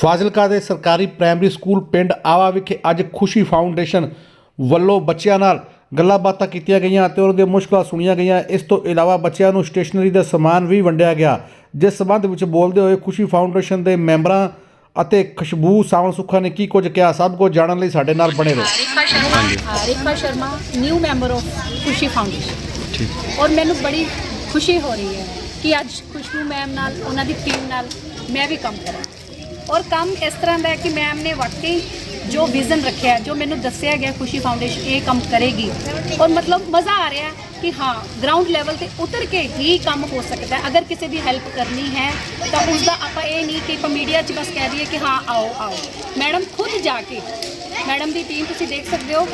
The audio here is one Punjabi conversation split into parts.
ਫਾਜ਼ਿਲਕਾ ਦੇ ਸਰਕਾਰੀ ਪ੍ਰਾਇਮਰੀ ਸਕੂਲ ਪਿੰਡ ਆਵਾ ਵਿਖੇ ਅੱਜ ਖੁਸ਼ੀ ਫਾਊਂਡੇਸ਼ਨ ਵੱਲੋਂ ਬੱਚਿਆਂ ਨਾਲ ਗੱਲਾਂ ਬਾਤਾਂ ਕੀਤੀਆਂ ਗਈਆਂ ਅਤੇ ਉਹਨਾਂ ਦੀਆਂ ਮੁਸ਼ਕਲਾਂ ਸੁਣੀਆਂ ਗਈਆਂ। ਇਸ ਤੋਂ ਇਲਾਵਾ ਬੱਚਿਆਂ ਨੂੰ ਸਟੇਸ਼ਨਰੀ ਦਾ ਸਮਾਨ ਵੀ ਵੰਡਿਆ ਗਿਆ ਜਿਸ ਸਬੰਧ ਵਿੱਚ ਬੋਲਦੇ ਹੋਏ ਖੁਸ਼ੀ ਫਾਊਂਡੇਸ਼ਨ ਦੇ ਮੈਂਬਰਾਂ ਅਤੇ ਖੁਸ਼ਬੂ ਸਾਵਣ ਸੁੱਖਾ ਨੇ ਕੀ ਕੁਝ ਕਿਹਾ ਸਭ ਕੁਝ ਜਾਣਨ ਲਈ ਸਾਡੇ ਨਾਲ ਬਣੇ ਰਹੋ। Rekha Sharma Rekha Sharma new member of Khushi foundation ਠੀਕ। ਔਰ ਮੈਨੂੰ ਬੜੀ ਖੁਸ਼ੀ ਹੋ ਰਹੀ ਹੈ ਕਿ ਅੱਜ ਖੁਸ਼ਬੂ ਮੈਮ ਨਾਲ ਉਹਨਾਂ ਦੀ ਟੀਮ ਨਾਲ ਮੈਂ ਵੀ ਕੰਮ ਕਰਾਂ। ਔਰ ਕੰਮ ਇਸ ਤਰ੍ਹਾਂ ਦਾ ਹੈ ਕਿ ਮੈਮ ਨੇ ਵਾਕਈ ਜੋ ਵਿਜ਼ਨ ਰੱਖਿਆ, ਜੋ ਮੈਨੂੰ ਦੱਸਿਆ ਗਿਆ ਖੁਸ਼ੀ ਫਾਊਂਡੇਸ਼ਨ ਇਹ ਕੰਮ ਕਰੇਗੀ। ਔਰ ਮਤਲਬ ਮਜ਼ਾ ਆ ਰਿਹਾ ਕਿ ਹਾਂ ਗਰਾਊਂਡ ਲੈਵਲ ਤੇ ਉਤਰ ਕੇ ਹੀ ਕੰਮ ਹੋ ਸਕਦਾ ਹੈ। ਅਗਰ ਕਿਸੇ ਦੀ ਹੈਲਪ ਕਰਨੀ ਹੈ, ਤਾਂ ਉਸ ਦਾ ਆਪਾਂ ਇਹ ਨਹੀਂ ਕਿ ਆਪਾਂ ਮੀਡੀਆ 'ਚ ਬਸ ਕਹਿ ਦਈਏ ਕਿ ਹਾਂ, ਆਓ ਆਓ। ਮੈਡਮ ਖੁਦ ਜਾ ਕੇ ਮੈਡਮ ਦੀ ਟੀਮ ਤੁਸੀਂ ਦੇਖ ਸਕਦੇ ਹੋ,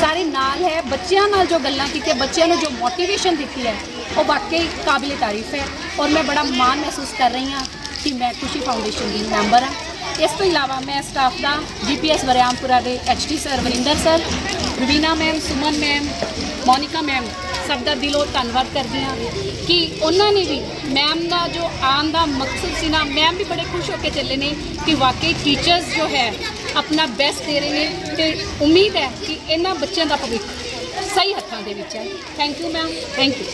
ਸਾਰੇ ਨਾਲ ਹੈ, ਬੱਚਿਆਂ ਨਾਲ ਜੋ ਗੱਲਾਂ ਕੀਤੀਆਂ, ਬੱਚਿਆਂ ਨੂੰ ਜੋ ਮੋਟੀਵੇਸ਼ਨ ਦਿੱਤੀ ਹੈ, ਉਹ ਵਾਕਈ ਕਾਬਿਲ ਤਾਰੀਫ ਹੈ। ਔਰ ਮੈਂ ਬੜਾ ਮਾਣ ਮਹਿਸੂਸ ਕਰ ਰਹੀ ਹਾਂ ਕਿ ਮੈਂ ਖੁਸ਼ੀ ਫਾਊਂਡੇਸ਼ਨ ਦੀ ਮੈਂਬਰ ਹਾਂ। ਇਸ ਤੋਂ ਇਲਾਵਾ ਮੈਂ ਸਟਾਫ ਦਾ ਜੀਪੀਐਸ ਵਰਿਆਮਪੁਰਾ ਦੇ HT sir Varinder sir, Raveena ma'am, Suman ma'am, Monika ma'am, ਸਭ ਦਾ ਦਿਲੋਂ ਧੰਨਵਾਦ ਕਰਦੀ ਹਾਂ ਕਿ ਉਹਨਾਂ ਨੇ ਵੀ ਮੈਮ ਦਾ ਜੋ ਆਉਣ ਦਾ ਮਕਸਦ ਸੀ ਨਾ, ਮੈਮ ਵੀ ਬੜੇ ਖੁਸ਼ ਹੋ ਕੇ ਚੱਲੇ ਨੇ ਕਿ ਵਾਕਈ ਟੀਚਰਸ ਜੋ ਹੈ, ਆਪਣਾ ਬੈਸਟ ਦੇ ਰਹੇ ਨੇ ਤੇ ਉਮੀਦ ਹੈ ਕਿ ਇਹਨਾਂ ਬੱਚਿਆਂ ਦਾ ਭਵਿੱਖ ਸਹੀ ਹੱਥਾਂ ਦੇ ਵਿੱਚ ਹੈ। Thank you ma'am thank you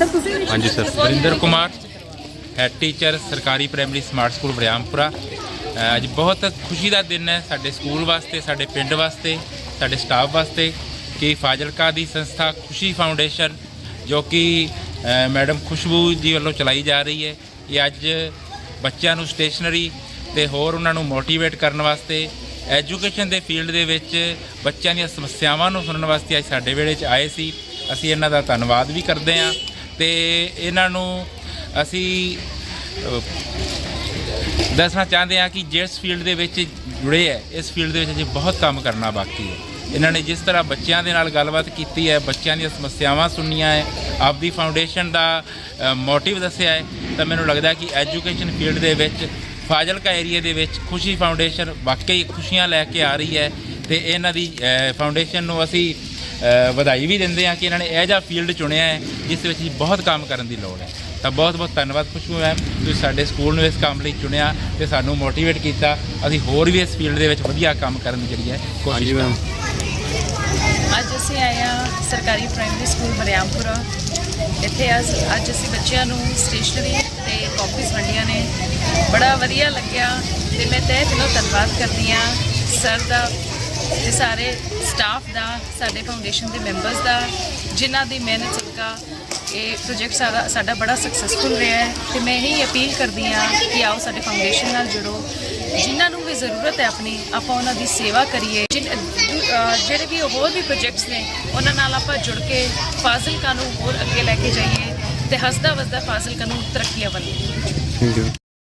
sir ਤੁਸੀਂ ਹਾਂਜੀ sir. Varinder Kumar head teacher ਸਰਕਾਰੀ ਪ੍ਰਾਇਮਰੀ ਸਮਾਰਟ ਸਕੂਲ ਬਰਿਆਮਪੁਰਾ ਅ, ਅੱਜ ਬਹੁਤ ਖੁਸ਼ੀ ਦਾ ਦਿਨ ਹੈ ਸਾਡੇ ਸਕੂਲ ਵਾਸਤੇ ਸਾਡੇ ਪਿੰਡ ਵਾਸਤੇ ਸਾਡੇ ਸਟਾਫ ਵਾਸਤੇ ਕਿ ਫਾਜ਼ਿਲਕਾ ਦੀ ਸੰਸਥਾ ਖੁਸ਼ੀ ਫਾਊਂਡੇਸ਼ਨ ਜੋ ਕਿ ਅ, ਮੈਡਮ ਖੁਸ਼ਬੂ ਜੀ ਵੱਲੋਂ ਚਲਾਈ ਜਾ ਰਹੀ ਹੈ। ਇਹ ਅੱਜ ਬੱਚਿਆਂ ਨੂੰ ਸਟੇਸ਼ਨਰੀ ਤੇ ਹੋਰ ਉਹਨਾਂ ਨੂੰ ਮੋਟੀਵੇਟ ਕਰਨ ਵਾਸਤੇ ਐਜੂਕੇਸ਼ਨ ਦੇ ਫੀਲਡ ਦੇ ਵਿੱਚ ਬੱਚਿਆਂ ਦੀਆਂ ਸਮੱਸਿਆਵਾਂ ਨੂੰ ਸੁਣਨ ਵਾਸਤੇ ਅੱਜ ਸਾਡੇ ਵੇਲੇ 'ਚ ਆਏ ਸੀ। ਅਸੀਂ ਇਹਨਾਂ ਦਾ ਧੰਨਵਾਦ ਵੀ ਕਰਦੇ ਹਾਂ। ਤੇ ਇਹਨਾਂ ਨੂੰ ਅਸੀਂ ਦੱਸਣਾ ਚਾਹੁੰਦੇ ਹਾਂ ਕਿ ਜਿਸ ਫੀਲਡ ਦੇ ਵਿੱਚ ਜੁੜੇ ਹੈ, ਇਸ ਫੀਲਡ ਦੇ ਵਿੱਚ ਅਜੇ ਬਹੁਤ ਕੰਮ ਕਰਨਾ ਬਾਕੀ ਹੈ। ਇਹਨਾਂ ਨੇ ਜਿਸ ਤਰ੍ਹਾਂ ਬੱਚਿਆਂ ਦੇ ਨਾਲ ਗੱਲਬਾਤ ਕੀਤੀ ਹੈ, ਬੱਚਿਆਂ ਦੀਆਂ ਸਮੱਸਿਆਵਾਂ ਸੁਣੀਆਂ ਹੈ, ਆਪਦੀ ਫਾਊਂਡੇਸ਼ਨ ਦਾ ਮੋਟਿਵ ਦੱਸਿਆ ਹੈ, ਤਾਂ ਮੈਨੂੰ ਲੱਗਦਾ ਕਿ ਐਜੂਕੇਸ਼ਨ ਫੀਲਡ ਦੇ ਵਿੱਚ, ਫਾਜ਼ਿਲਕਾ ਏਰੀਆ ਦੇ ਵਿੱਚ ਖੁਸ਼ੀ ਫਾਊਂਡੇਸ਼ਨ ਵਾਕਈ ਖੁਸ਼ੀਆਂ ਲੈ ਕੇ ਆ ਰਹੀ ਹੈ ਤੇ ਇਹਨਾਂ ਦੀ ਫਾਊਂਡੇਸ਼ਨ ਨੂੰ ਅਸੀਂ ਵਧਾਈ ਵੀ ਦਿੰਦੇ ਹਾਂ ਕਿ ਇਹਨਾਂ ਨੇ ਇਹ ਜਿਹਾ ਫੀਲਡ ਚੁਣਿਆ ਹੈ ਜਿਸ ਵਿੱਚ ਬਹੁਤ ਕੰਮ ਕਰਨ ਦੀ ਲੋੜ ਹੈ। ਤਾਂ ਬਹੁਤ ਬਹੁਤ ਧੰਨਵਾਦ ਖੁਸ਼ਬੂ ਮੈਮ ਤੁਸੀਂ ਸਾਡੇ ਸਕੂਲ ਨੂੰ ਇਸ ਕੰਮ ਲਈ ਚੁਣਿਆ ਤੇ ਸਾਨੂੰ ਮੋਟੀਵੇਟ ਕੀਤਾ। ਅਸੀਂ ਹੋਰ ਵੀ ਇਸ ਫੀਲਡ ਦੇ ਵਿੱਚ ਵਧੀਆ ਕੰਮ ਕਰਨ ਦੀ ਜਿਹੜੀ ਹੈ ਕੋਸ਼ਿਸ਼ ਕਰਾਂਗੇ। ਅੱਜ ਅਸੀਂ ਆਏ ਹਾਂ ਸਰਕਾਰੀ ਪ੍ਰਾਇਮਰੀ ਸਕੂਲ ਬਰਿਆਮਪੁਰਾ ਇੱਥੇ ਅੱਜ ਅੱਜ ਅਸੀਂ ਬੱਚਿਆਂ ਨੂੰ ਸਟੇਸ਼ਨਰੀ ਤੇ ਕਾਪੀਜ਼ ਵੰਡੀਆਂ ਨੇ। ਬੜਾ ਵਧੀਆ ਲੱਗਿਆ ਤੇ ਮੈਂ ਤਹਿ ਦਿਲੋਂ ਧੰਨਵਾਦ ਕਰਦੀ ਹਾਂ। ਸਰ ਦਾ ਤੇ ਸਾਰੇ ਸਟਾਫ ਦਾ, ਸਾਡੇ ਫਾਊਂਡੇਸ਼ਨ ਦੇ ਮੈਂਬਰਸ ਦਾ, ਜਿਨ੍ਹਾਂ ਦੀ ਮਿਹਨਤ ਸਦਕਾ ਇਹ ਪ੍ਰੋਜੈਕਟ ਸਾਡਾ ਸਾਡਾ ਬੜਾ ਸਕਸੈਸਫੁਲ ਰਿਹਾ ਹੈ। ਤੇ ਮੈਂ ਇਹੀ ਅਪੀਲ ਕਰਦੀ ਹਾਂ ਕਿ ਆਓ ਸਾਡੇ ਫਾਊਂਡੇਸ਼ਨ ਨਾਲ ਜੁੜੋ। ਜਿਨ੍ਹਾਂ ਨੂੰ ਵੀ ਜ਼ਰੂਰਤ ਹੈ ਆਪਣੀ, ਆਪਾਂ ਉਹਨਾਂ ਦੀ ਸੇਵਾ ਕਰੀਏ। ਜਿਨ- ਜਿਹੜੇ ਵੀ ਹੋਰ ਵੀ ਪ੍ਰੋਜੈਕਟਸ ਨੇ, ਉਹਨਾਂ ਨਾਲ ਆਪਾਂ ਜੁੜ ਕੇ ਫਾਜ਼ਿਲਕਾ ਨੂੰ ਹੋਰ ਅੱਗੇ ਲੈ ਕੇ ਜਾਈਏ ਤੇ ਹੱਸਦਾ ਵਸਦਾ ਫਾਜ਼ਿਲਕਾ ਨੂੰ ਤਰੱਕੀਆਂ ਵੱਲ।